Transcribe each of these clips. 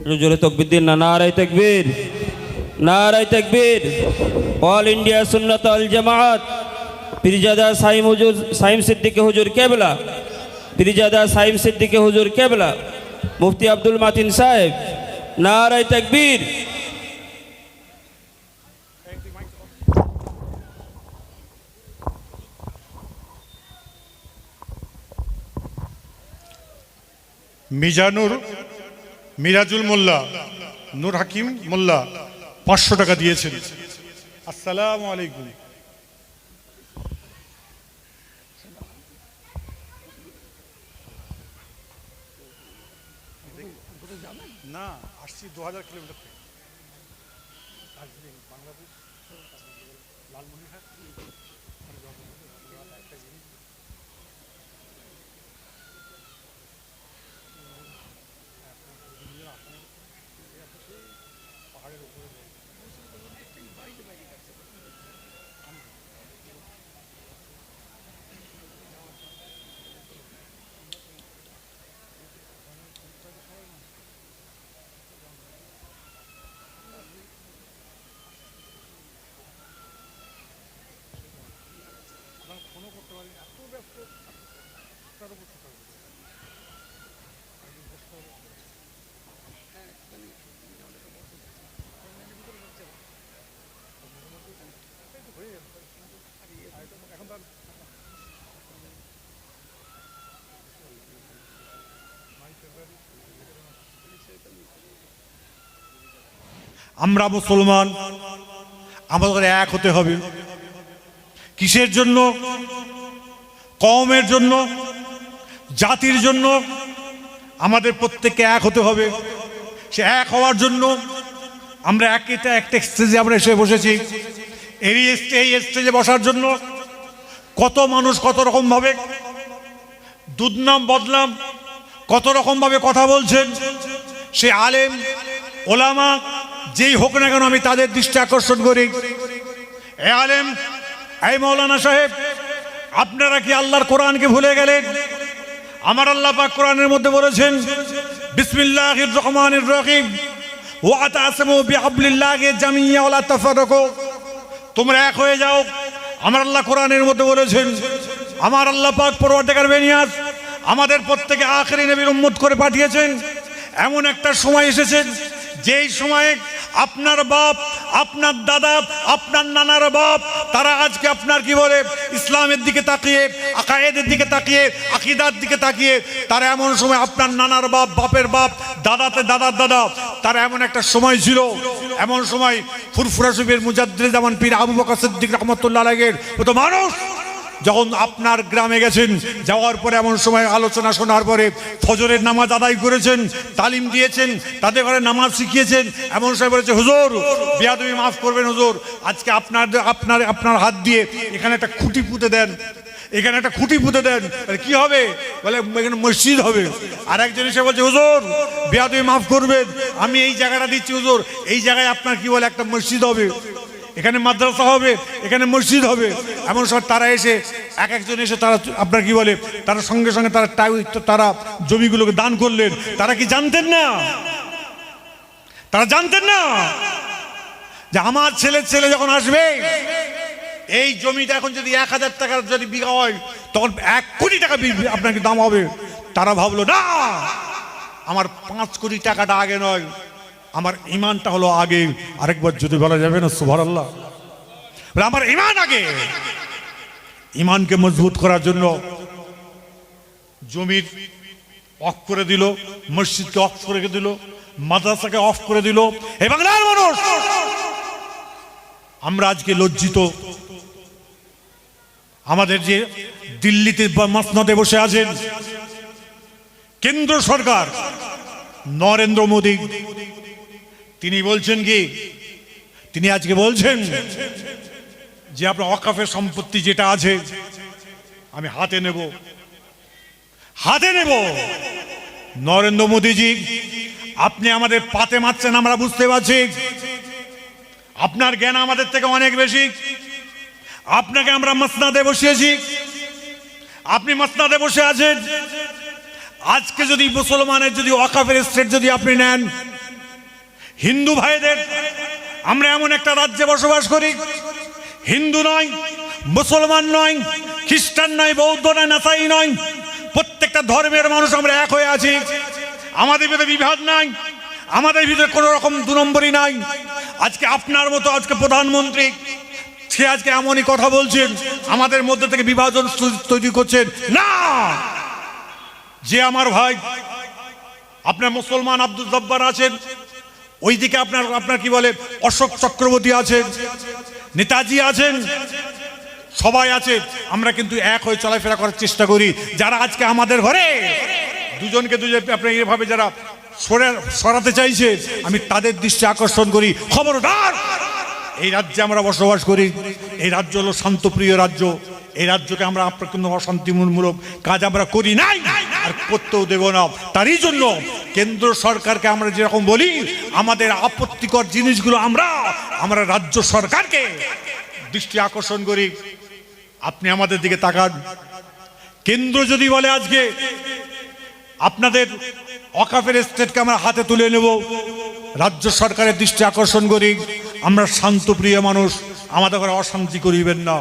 জোরে তকবির দিন না নারাই তকবীর। নারাই তকবীর। অল ইন্ডিয়া সুন্নত আল জামাত। পিরজাদা সাইম হুজুর, সাইম সিদ্দিকে হুজুর কেবলা। পিরজাদা সাইম সিদ্দিকে হুজুর কেবলা। মুফতি আব্দুল মাতিন সাহেব নারাই তকবীর। মিজানুর মিরাজুল মোল্লা, নূর হাকিম মোল্লা পাঁচশো টাকা দিয়েছেন। আসসালাম আলাইকুম। না, আসছি দু হাজার কিলোমিটার থেকে। আমরা মুসলমান, আমাদের এক হতে হবে। কিসের জন্য? কমের জন্য, জাতির জন্য। আমাদের প্রত্যেককে এক হতে হবে। সে এক হওয়ার জন্য আমরা একটা একটা স্টেজে আমরা এসে বসেছি। এই এই স্টেজে বসার জন্য কত মানুষ কত রকমভাবে দুধনাম, বদনাম, কত রকমভাবে কথা বলছেন। সে আলেম, ওলামা যেই হোক না কেন আমি তাদের দৃষ্টি আকর্ষণ করি। এ আলেম, এই মৌলানা সাহেব, আপনারা কি আল্লাহর কোরআনকে ভুলে গেলেন? আমার আল্লাহ পাক কোরআনের মধ্যে বলেছেন, বিসমিল্লাহির রহমানির রহিম, ওয়া তাসমু বিহাবলিল্লাহি জামিয়া ওয়া লা তাফারাকু তোমরা এক হয়ে যাও। আমার আল্লাহ কোরআনের মধ্যে বলেছেন, আমার আল্লাহ পাক পরওয়ারদেগার বেনিয়াস আমাদের প্রত্যেকে আখেরি নবীর উম্মত করে পাঠিয়েছেন। এমন একটা সময় এসেছেন যেই সময়ে আপনার বাপ, আপনার দাদা, আপনার নানার বাপ, তারা আজকে আপনার কি বলে, ইসলামের দিকে তাকিয়ে, আকায়েদের দিকে তাকিয়ে, আকিদার দিকে তাকিয়ে, তারা এমন সময় আপনার নানার বাপ, বাপের বাপ, দাদাতে দাদার দাদা, তারা এমন একটা সময় ছিল, এমন সময় ফুরফুরা সুবের জামান পীর আবু বকর সিদ্দিক রহমতুল্লাহ আলাইহির মতো মানুষ যখন আপনার গ্রামে গেছেন, যাওয়ার পরে এমন সময় আলোচনা শোনার পরে ফজরের নামাজ আদায় করেছেন, তালিম দিয়েছেন তাদের ঘরে নামাজ শিখিয়েছেন, এমন সময় বলেছে, হুজুর, বিয়াদবি মাফ করবেন, হুজুর। আজকে আপনার আপনার আপনার হাত দিয়ে এখানে একটা খুঁটি পুঁতে দেন। এখানে একটা খুঁটি পুঁতে দেন। কি হবে? বলে, এখানে মসজিদ হবে। আর একজন এসে বলছে, হুজুর, বিয়াদবি মাফ করবেন। আমি এই জায়গাটা দিচ্ছি, হুজুর। এই জায়গায় আপনার কি বলে একটা মসজিদ হবে? এখানে মাদ্রাসা হবে, এখানে মসজিদ হবে। এমন সময় তারা এসে, এক একজন এসে তারা, আপনার কি বলে, তারা সঙ্গে সঙ্গে তারা তারা জমিগুলোকে দান করলেন। তারা কি জানতেন না? তারা জানতেন না? যে আমার ছেলের ছেলে যখন আসবে, এই জমিটা এখন যদি এক হাজার টাকার যদি বিঘা হয়, তখন এক কোটি টাকা আপনাকে দাম হবে? তারা ভাবলো, না! আমার পাঁচ কোটি টাকাটা আগে নয়। আমার ইমানটা হলো আগে, আরেকবার যদি বলা যাবে না সুভার আল্লাহ আমার ইমান আগে। ইমানকে মজবুত করার জন্য জমির অফ করে দিল, মসজিদকে অফ করে দিল, মাদ্রাসাকে অফ করে দিল এই বাংলার মানুষ। আমরা আজকে লজ্জিত। আমাদের যে দিল্লিতে মাসনাদে বসে আছেন কেন্দ্র সরকার, নরেন্দ্র মোদী। তিনি বলছেন কি? তিনি আজকে বলছেন যে আপনার অকাফের সম্পত্তি যেটা আছে, আমি হাতে নেব। হাতে নেব। নরেন্দ্র মোদীজি, আপনি আমাদের পাতে মারছেন, আমরা বুঝতে পারছি। আপনার জ্ঞান আমাদের থেকে অনেক বেশি। আপনাকে আমরা মসনাদে বসিয়েছি। আপনি মসনাদে বসে আছেন। আজকে যদি মুসলমানের যদি ওয়াকাফের স্টেট যদি আপনি নেন হিন্দু ভাইদের, আমরা এমন একটা রাজ্যে বসবাস করি। হিন্দু নয়, মুসলমান নয়, খ্রিস্টান নয়, বৌদ্ধ নয়, নাসাই নয়, প্রত্যেকটা ধর্মের মানুষ আমরা এক হয়ে আছি। আমাদের ভিতরে বিভাগ নাই, আমাদের ভিতরে কোনো রকম দু নম্বরই নাই। আজকে আপনার মতো, আজকে প্রধানমন্ত্রী, সে আজকে এমনই কথা বলছেন, আমাদের মধ্যে থেকে বিভাজন তৈরি করছেন। না! যে আমার ভাই, আপনার মুসলমান আব্দুল জব্বার আছেন ওইদিকে আপনার আপনার কি বলে, অশোক চক্রবর্তী আছেন, নেতাজি আছেন, সবাই আছে। আমরা কিন্তু এক হয়ে চলাফেরা করার চেষ্টা করি। যারা আজকে আমাদের ঘরে, দুজনকে দুজন আপনি এভাবে যারা সরে, সরাতে চাইছে, আমি তাদের দৃষ্টি আকর্ষণ করি। খবরদার! এই রাজ্যে আমরা বসবাস করি। এই রাজ্য হলো শান্তপ্রিয় রাজ্য। এই রাজ্যকে আমরা আপনার কোনো অশান্তিমূলক কাজ আমরা করি নাই। আর করতেও দেব না। তারই জন্য কেন্দ্র সরকারকে আমরা যেরকম বলি, আমাদের আপত্তিকর জিনিসগুলো আমরা আমরা রাজ্য সরকারকে দৃষ্টি আকর্ষণ করি। আপনি আমাদের দিকে তাকান। কেন্দ্র যদি বলে আজকে আপনাদের অকাফের স্টেটকে আমরা হাতে তুলে নেব, রাজ্য সরকারের দৃষ্টি আকর্ষণ করি। আমরা শান্তপ্রিয় মানুষ, আমাদের ঘরে অশান্তি করিবেন না।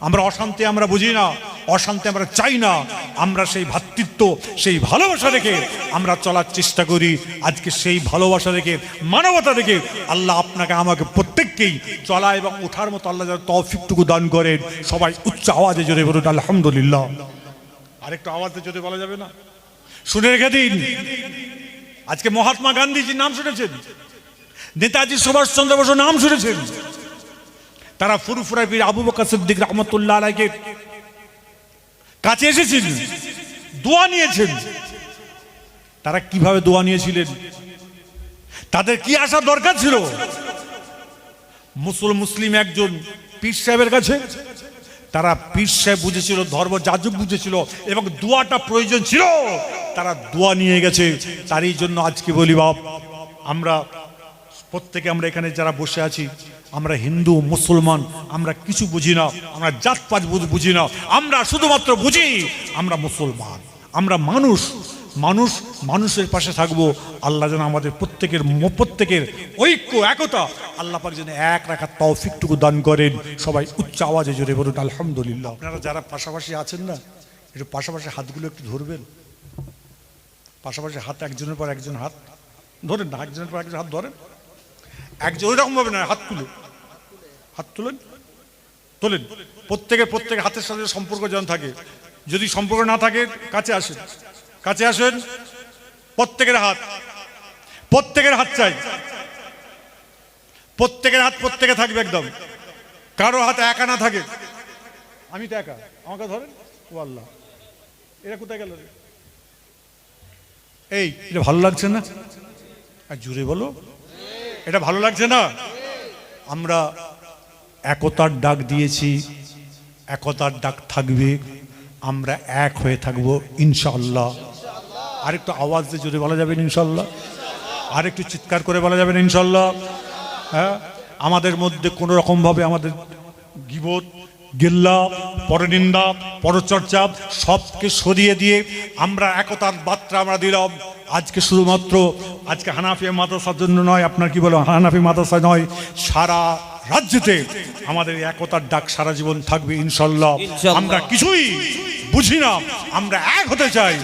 আমরা অশান্তি আমরা বুঝি না। অশান্তি আমরা চাই না। আমরা সেই ভ্রাতৃত্ব সেই ভালোবাসা রেখে আমরা চলার চেষ্টা করি। আজকে সেই ভালোবাসা রেখে মানবতা রেখে আল্লাহ আপনাকে আমাকে প্রত্যেককেই চলা এবং ওঠার মতো আল্লাহ যেন তৌফিকটুকু দান করেন। সবাই উচ্চ আওয়াজে জোরে বলুন আলহামদুলিল্লাহ। আরেকটু আওয়াজে জোরে বলা যাবে না? শুনে রেখে দিন। আজকে মহাত্মা গান্ধীজির নাম শুনেছেন। নেতাজি সুভাষচন্দ্র বসুর নাম শুনেছেন। তারা ফুরফুরা বীর আবু বকর সিদ্দিক রহমতুল্লাহ আলাইকে কাছে এসেছেন দোয়া নিয়েছেন। তারা কীভাবে দোয়া নিয়েছিলেন? তাদের কি আসার দরকার ছিল? মুসল মুসলিম একজন পীর সাহেবের কাছে, তারা পীর সাহেব বুঝেছিল, ধর্ম যাজক বুঝেছিল এবং দোয়াটা প্রয়োজন ছিল। তারা দোয়া নিয়ে গেছে। তারই জন্য আজকে বলি, বাপ, আমরা প্রত্যেকে আমরা এখানে যারা বসে আছি, আমরা হিন্দু, মুসলমান, আমরা কিছু বুঝি না, আমরা জাতপাত বুঝ- বুঝি না, আমরা শুধুমাত্র বুঝি, আমরা মুসলমান, আমরা মানুষ মানুষ, মানুষের পাশে থাকব, আল্লাহ যেন আমাদের প্রত্যেকের প্রত্যেকের ঐক্য, একতা, আল্লাহ পাক যেন এক রাখার তৌফিকটুকু দান করেন, সবাই উচ্চ আওয়াজে জোরে বলুন, আলহামদুলিল্লাহ। আপনারা যারা পাশাপাশি আছেন না, একটু পাশাপাশি হাতগুলো একটু ধরবেন। পাশাপাশি হাত একজনের পর একজন হাত, ধরেন না, একজনের পর একজন হাত ধরেন। একজন ওই রকম ভাবে না হাত তুলে। হাত তুলেন তোলেন। প্রত্যেকের প্রত্যেক হাতের সাথে সম্পর্ক যেন থাকে। যদি সম্পর্ক না থাকে কাছে আসেন। কাছে আসেন প্রত্যেকের হাত। প্রত্যেকের হাত চাই। প্রত্যেকের হাত প্রত্যেকে থাকবে একদম। কারও হাতে একা না থাকে। আমি তো একা। আমাকে ধরেন? ও আল্লাহ। এরা কোথায় গেল রে? এই। এটা ভালো লাগছে না? আর জুড়ে বলো। এটা ভালো লাগছে না? আমরা একতার ডাক দিয়েছি, একতার ডাক থাকবে, আমরা এক হয়ে থাকব ইনশাল্লাহ আরেকটু আওয়াজ দিয়ে জোরে বলা যাবে ইনশাল্লাহ আরেকটু চিৎকার করে বলা যাবেন ইনশাল্লাহ হ্যাঁ? আমাদের মধ্যে কোনো রকমভাবে আমাদের গিবত, গিল্লা, পরনিন্দা, পরচর্চা সবকে সরিয়ে দিয়ে আমরা একতার বার্তা আমরা দিলাম। আজকে শুধুমাত্র আজকে হানাফি মাদ্রাসার জন্য নয় আপনার কি বলো হানাফি মাদ্রাসা নয় সারা রাজ্যতে আমাদের একতার ডাক সারা জীবন থাকবে ইনশাল্লাহ। আমরা কিছুই বুঝি না আমরা এক হতে চাই।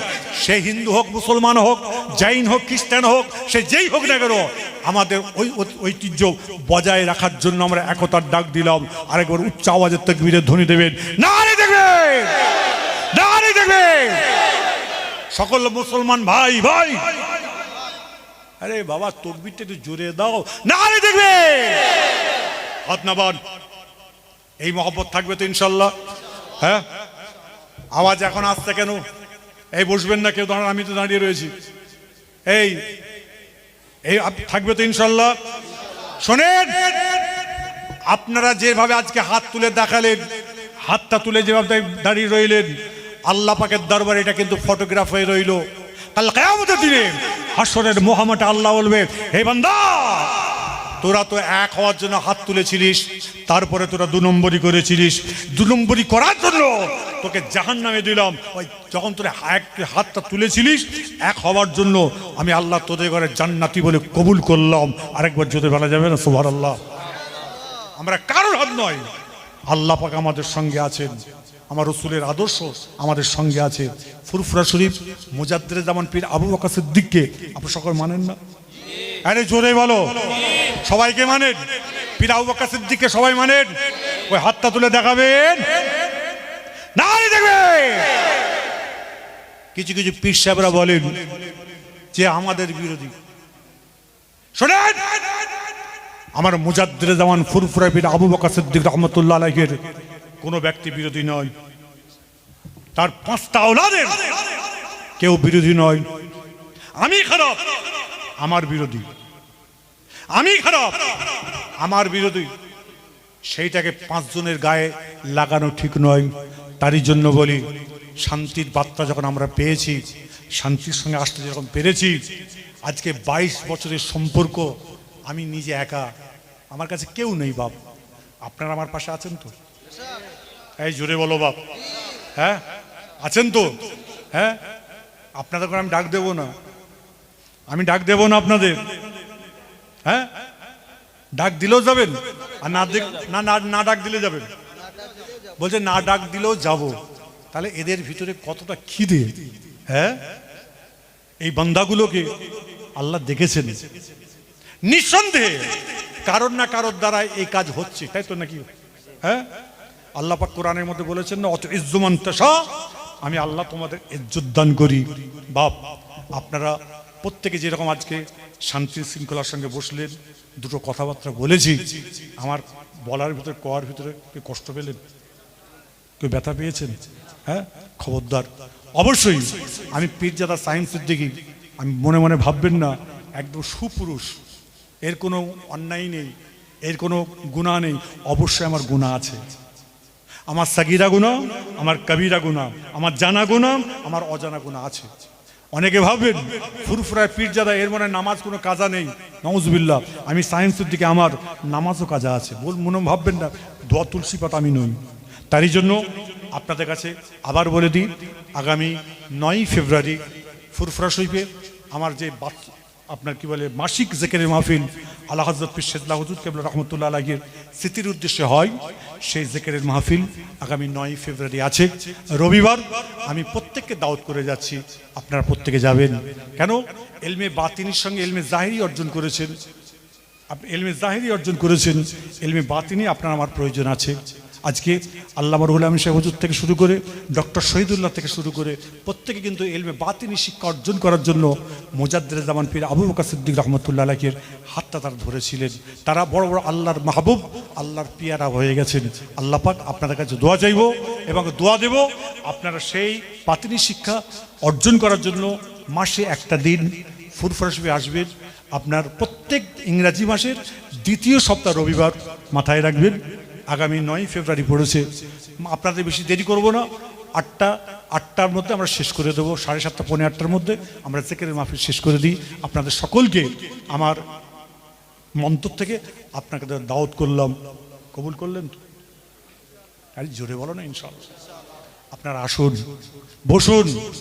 সে হিন্দু হোক মুসলমান হোক জৈন হোক খ্রিস্টান হোক সে যেই হোক না কেন আমাদের ওই ঐতিহ্য বজায় রাখার জন্য আমরা একতার ডাক দিলাম। আরেকবার উচ্চ আওয়াজের তকবীরের ধ্বনি দেবেন। না রে দেখবে! না রে দেখবে! সকল মুসলমান ভাই ভাই! আরে বাবা, তকবিরটা একটু জোরে দাও। না রে দেখবে! হাত এই মহব্বত থাকবে তো ইনশাল্লাহ। হ্যাঁ? আওয়াজ এখন আসছে কেন? এই বসবেন না কেউ, দাঁড়ান, আমি তো দাঁড়িয়ে রয়েছি। এই এই থাকবে তো ইনশাল্লাহ। শোনেন, আপনারা যেভাবে আজকে হাত তুলে দেখালেন, হাতটা তুলে যেভাবে দাঁড়িয়ে রইলেন, আল্লাহ পাকের দরবারে এটা কিন্তু ফটোগ্রাফ হয়ে রইল। কাল কেয়ামতের দিনে হাসরের মোহাম্মদ আল্লাহ বলবে, হে বান্দা, তোরা তো এক হওয়ার জন্য হাত তুলেছিলিস, তারপরে তোরা দু নম্বরই করেছিলিস। দু নম্বরই করার জন্য তোকে জাহান নামে দিলাম। ওই যখন তোর এক হাতটা তুলেছিলিস, এক হওয়ার জন্য আমি আল্লাহ তোদের ঘরে জান্নাতি বলে কবুল করলাম। আরেকবার যদি বলা যাবে না? সুভার আল্লাহ আমরা কারোর হাত নয়, আল্লাহ পাক আমাদের সঙ্গে আছেন। আমার রসুলের আদর্শ আমাদের সঙ্গে আছে। ফুরফুরা শরীফ মুজাদ্দের জামান পীর আবু বকর সিদ্দিককে আপনি সকল মানেন না? আরে জোরে বলো। সবাইকে মানেন? পীর আবু বকর সিদ্দিককে সবাই মানেন? ওই হাতটা তুলে দেখাবেন। না দেখবে। কিছু কিছু পীর সাহেবরা বলেন যে আমাদের বিরোধী। শোনেন। আমার মুজাদ্দের জামান ফুরফুরা পীর আবু বকর সিদ্দিক রহমতুল্লাহ আলাইহের কোনো ব্যক্তি বিরোধী নয়। তার পাঁচটা ওলাদের কেউ বিরোধী নয়। আমি খারাপ, আমার বিরোধী। আমি খারাপ, আমার বিরোধী। সেইটাকে পাঁচজনের গায়ে লাগানো ঠিক নয়। তারই জন্য বলি, শান্তির বার্তা যখন আমরা পেয়েছি, শান্তির সঙ্গে আসতে যখন পেরেছি, আজকে বাইশ বছরের সম্পর্ক, আমি নিজে একা। আমার কাছে কেউ নেই বাপ। আপনারা আমার পাশে আছেন তো? এই জোরে বলো বাপ। হ্যাঁ? আছেন তো? হ্যাঁ? আপনাদের আমি ডাক দেবো না। আমি ডাক দেবো না আপনাদের। হ্যাঁ? ডাক দিলেও যাবেন। আর না না- না ডাক দিলে যাবেন। বলছে, না ডাক দিলেও যাব। তাহলে এদের ভিতরে কতটা খিদে? হ্যাঁ? এই বান্দাগুলোকে আল্লাহ দেখেছেন। নিঃসন্দেহে, কারোর না কারোর দ্বারা এই কাজ হচ্ছে। তাই তো নাকি? হ্যাঁ? আল্লাহ পাক কোরআনের মধ্যে বলেছেন না অত ইজ্জুমান তাশা। আমি আল্লাহ তোমাদের ইজ্জত দান করি। বাপ, আপনারা প্রত্যেকে যেরকম আজকে শান্তি শৃঙ্খলার সঙ্গে বসলেন, দুটো কথাবার্তা বলেছি, আমার বলার ভিতরে কোয়ার ভিতরে কেউ কষ্ট পেলেন? কেউ ব্যথা পেয়েছেন? হ্যাঁ? খবরদার। অবশ্যই, আমি পীরজাদা সায়েন্স দিকে, আমি মনে মনে ভাববেন না, একদম সুপুরুষ। এর কোনো অন্যায় নেই, এর কোনো গুণা নেই। অবশ্যই আমার গুণা আছে। আমার সাগিরা গুণা, আমার কবিরা গুণা, আমার জানা গুণা, আমার অজানা গুণা আছে। অনেকে ভাববেন, ফুরফুরায় পীরজাদা এর মানে নামাজ কোনো কাজা নেই। নওয়াজবিল্লাহ আমি সায়েন্সের দিকে আমার নামাজও কাজা আছে। বল মনে ভাববেন না, দোয়া তুলসী পাতা আমি নই। তারই জন্য আপনাদের কাছে আবার বলে দিই, আগামী নয়ই ফেব্রুয়ারি ফুরফুরা শরীফে আমার যে বাচ- আপনার কি বলে মাসিক জেকেরের মাহফিল আল্লাহ হজরত শেদলা হুজুর কেবল রহমতুল্লাহ আলহের স্মৃতির উদ্দেশ্যে হয়। সেই জেকেরের মাহফিল আগামী নয় ফেব্রুয়ারি আছে। রবিবার আমি প্রত্যেককে দাওয়াত করে যাচ্ছি। আপনারা প্রত্যেকে যাবেন। কেন? এলমে বাতিনির সঙ্গে এলমে জাহিরি অর্জন করেছেন। আপনি এলমে জাহিরি অর্জন করেছেন। এলমে বাতিনি আপনার আমার প্রয়োজন আছে। আজকে আল্লাহ রহুল আলম সাহেব হুজুর থেকে শুরু করে ডক্টর শহীদুল্লাহ থেকে শুরু করে প্রত্যেকে কিন্তু এলমে বাতিনি শিক্ষা অর্জন করার জন্য মোজাদ্দের জামান পীর আবু বকর সিদ্দিক রহমতুল্লাহ আলাকের হাতটা তারা ধরেছিলেন। তারা বড় বড় আল্লাহর মাহবুব, আল্লাহর পিয়ারা হয়ে গেছেন। আল্লাহ পাক আপনাদের কাছে দোয়া চাইব এবং দোয়া দেব আপনারা সেই বাতিনি শিক্ষা অর্জন করার জন্য মাসে একটা দিন ফুরফুরা শরীফে আসবেন। আপনার প্রত্যেক ইংরাজি মাসের দ্বিতীয় সপ্তাহ রবিবার মাথায় রাখবেন। আগামী নয় ফেব্রুয়ারি পড়েছে। আপনাদের বেশি দেরি করব না। আটটা, আটটার মধ্যে আমরা শেষ করে দেবো। সাড়ে সাতটা পনেরো আটটার মধ্যে আমরা সেকেন্ডের মাহফিল শেষ করে দিই। আপনাদের সকলকে আমার মন্তর থেকে আপনাকে দাওয়াত করলাম। কবুল করলেন? তো আরে জোরে বলো না ইনশাল্লাহ আপনারা আসুন, বসুন।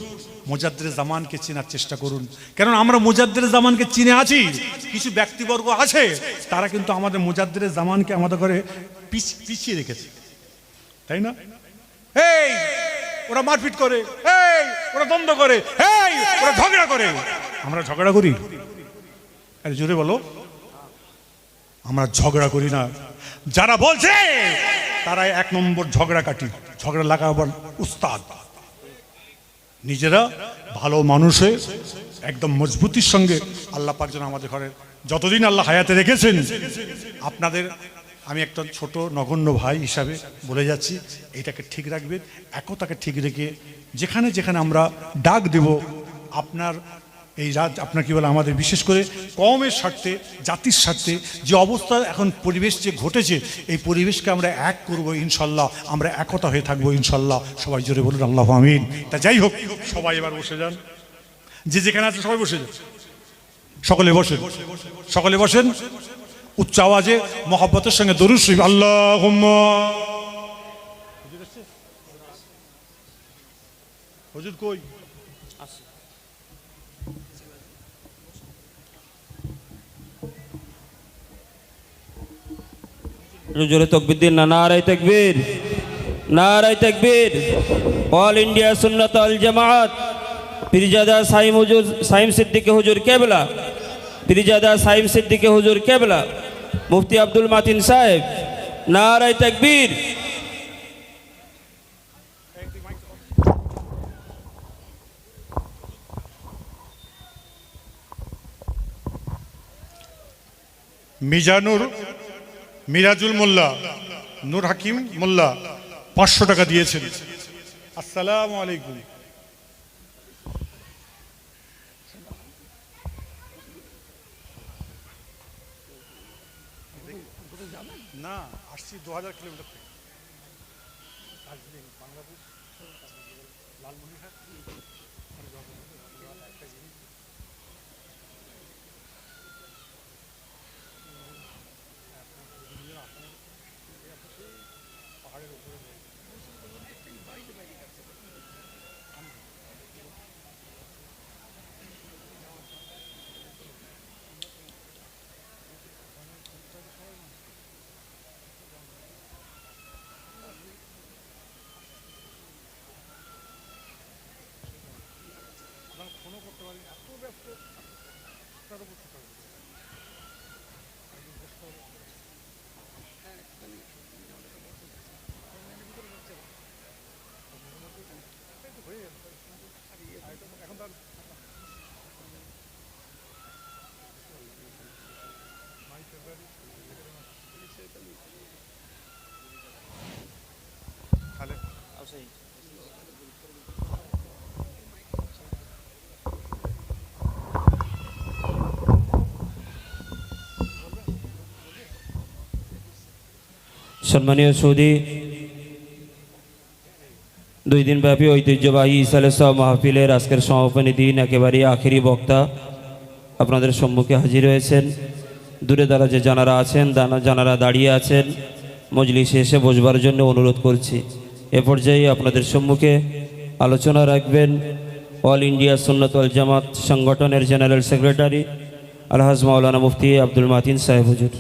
মোজাদ্দের জামানকে চেনার চেষ্টা করুন। কেন আমরা মোজাদ্দের জামানকে চিনে আছি, কিছু ব্যক্তিবর্গ আছে, তারা কিন্তু আমাদের মোজাদ্দের জামানকে আমাদের ঘরে পিছ- পিছিয়ে রেখেছে। তাই না? এই ওরা মারপিট করে এই ওরা দ্বন্দ্ব করে এই ওরা ঝগড়া করে। আমরা ঝগড়া করি? আরে জোরে বলো। আমরা ঝগড়া করি না। যারা বলছে তারা এক নম্বর ঝগড়া কাটি ঝগড়া লাগাবার উস্তাদ। নিজেরা ভালো মানুষে একদম মজবুতির সঙ্গে আল্লাহ পাক যেন আমাদের ঘরে যতদিন আল্লাহ হায়াতে রেখেছেন, আপনাদের আমি একটা ছোট নগণ্য ভাই হিসাবে বলে যাচ্ছি, এটাকে ঠিক রাখবেন, একতাকে ঠিক রেখে যেখানে যেখানে আমরা ডাক দেব, আপনার এই রাজ আপনার কি বলে আমাদের? বিশেষ করে কমের স্বার্থে, জাতির স্বার্থে যে অবস্থা এখন পরিবেশ যে ঘটেছে, এই পরিবেশকে আমরা এক করব ইনশাল্লাহ। আমরা একতা হয়ে থাকব ইনশাল্লাহ। সবাই জোরে বলুন, আল্লাহ আমিন। তা যাই হোক, সবাই এবার বসে যান। যে যেখানে আছে সবাই বসে যান। সকলে বসেন। সকলে বসেন। উচ্চ আওয়াজে মহব্বতের সঙ্গে দরুদ শরীফ। আল্লাহ হুজুর কই? জোরে তকবির দিন না, নারায় তকবীর নারায় তকবীর। অল ইন্ডিয়া সুন্নত আল জামাত পিরজাদা সাইম হুজুর, সাইম সিদ্দিকে হুজুর কেবলা। পিরজাদা সাইম সিদ্দিকে হুজুর কেবলা। মুফতি আব্দুল মাতিন সাহেব, নারায় তকবীর। মিজানুর মিরাজুল মোল্লা, নূর হাকিম মোল্লা পাঁচশো টাকা দিয়েছেন। আসসালাম আলাইকুম। না, আসছি দু হাজার কিলোমিটার থেকে। দার্জিলিং বাংলাদেশ লালমনিরহাট তাহলে সম্মানীয় সৌদি, দুই দিনব্যাপী ঐতিহ্যবাহী ইসালে সব মাহফিলের আজকের সমাপনী দিন একেবারেই আখেরি বক্তা আপনাদের সম্মুখে হাজির হয়েছেন। দূরে দ্বারা যে জানারা আছেন জানারা দাঁড়িয়ে আছেন, মজলিসে এসে বসবার জন্য অনুরোধ করছি। এ পর্যায়ে আপনাদের সম্মুখে আলোচনা রাখবেন অল ইন্ডিয়া সুন্নত আল জামাত সংগঠনের জেনারেল সেক্রেটারি আলহাজ মাওলানা মুফতি আব্দুল মাতিন সাহেব হুজুর।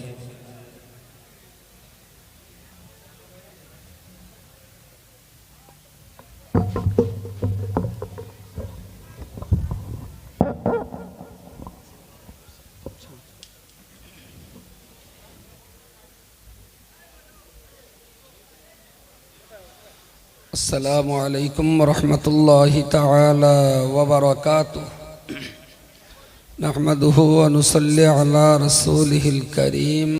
السلام عليكم ورحمة الله تعالى وبركاته. نحمده ونصلي على رسوله الكريم.